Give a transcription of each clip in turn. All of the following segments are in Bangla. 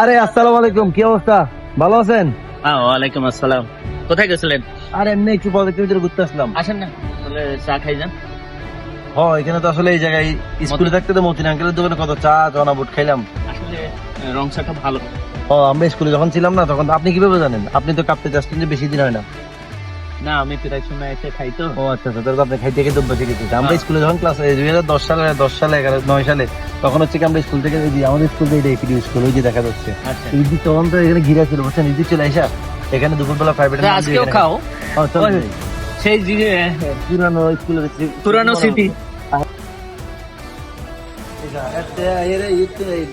আরে আসসালামু আলাইকুম কি অবস্থা? ভালো আছেন? হ্যাঁ ওয়ালাইকুম আসসালাম। কোথায় গেছিলেন? আর এমনি একটু পদক্ষেপ ভিতরে ঘুরতে আসলাম। আসেন না তাহলে চা খাই যান। হ এখানে তো আসলে এই জায়গায় স্কুলে থাকতে তো মতিন আঙ্কেলের দোকানে কত চা চনা বুট খাইলাম। আসলে রং চাটা ভালো। ও আমরা স্কুলে যখন ছিলাম না তখন আপনি কীভাবে জানেন? আপনি তো কাঁপতে চাচ্ছেন যে বেশি দিন হয় না। না আমি প্রায় সময় এসে খাই তো। ও আচ্ছা আচ্ছা তাহলে আপনি খাইতে খেতে হয়ে গেছে আমরা হ্যাঁ। স্কুলে যখন ক্লাস দুই হাজার দশ সালে দশ সালে এগারো নয় সালে তখন হচ্ছে কি আমরা স্কুল থেকে এই যে আমাদের স্কুল থেকে এফিডি স্কুল ওই যে দেখা যাচ্ছে। আচ্ছা। তখন তো এখানে ঘিরা ছিল বুঝছেন ঈদ চলে আসা এখানে দুপুরবেলা প্রাইভেট আজকেও খাও। সেই যে পুরানো স্কুলের পুরানো স্মৃতি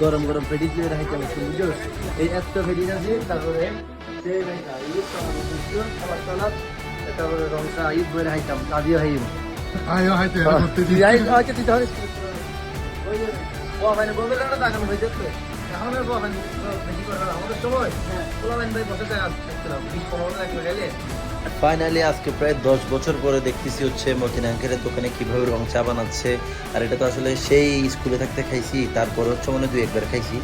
গরম গরম ফেডি দিয়ে এই একটা ফেডি আছে তারপরে তারপরে রংসা ঈদ বইরে হাইতাম দাদিও হাইম। আয়ো হাইতে করতে দি আচ্ছা তুই তাহলে না হয়ে যাচ্ছে এখন বলেন বেশি করে আমাদের সময় ভাই বসে বিশ পনেরো গেলে ফাইনালি আজকে প্রায় দশ বছর পরে দেখতেছি হচ্ছে মতিন আঙ্কেলের দোকানে কীভাবে রং চা বানাচ্ছে। আর এটা তো আসলে সেই স্কুলে থাকতে খাইছি তারপরে হচ্ছে মনে দুই একবার খাইছি।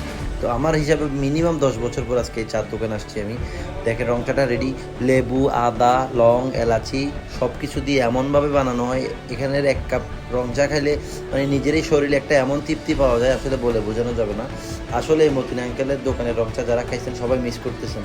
তো আমার হিসাবে মিনিমাম দশ বছর পর আজকে এই চার দোকান আসছি আমি। দেখে রং চাটা রেডি লেবু, আদা, লং, এলাচি সব কিছু দিয়ে এমনভাবে বানানো হয়। এখানের এক কাপ রং চা খাইলে মানে নিজেরই শরীরে একটা এমন তৃপ্তি পাওয়া যায়, আসলে বলে বোঝানো যাবে না। আসলে এই মতিন আঙ্কেলের দোকানের রং চা যারা খাইছেন, সবাই মিস করতেছেন।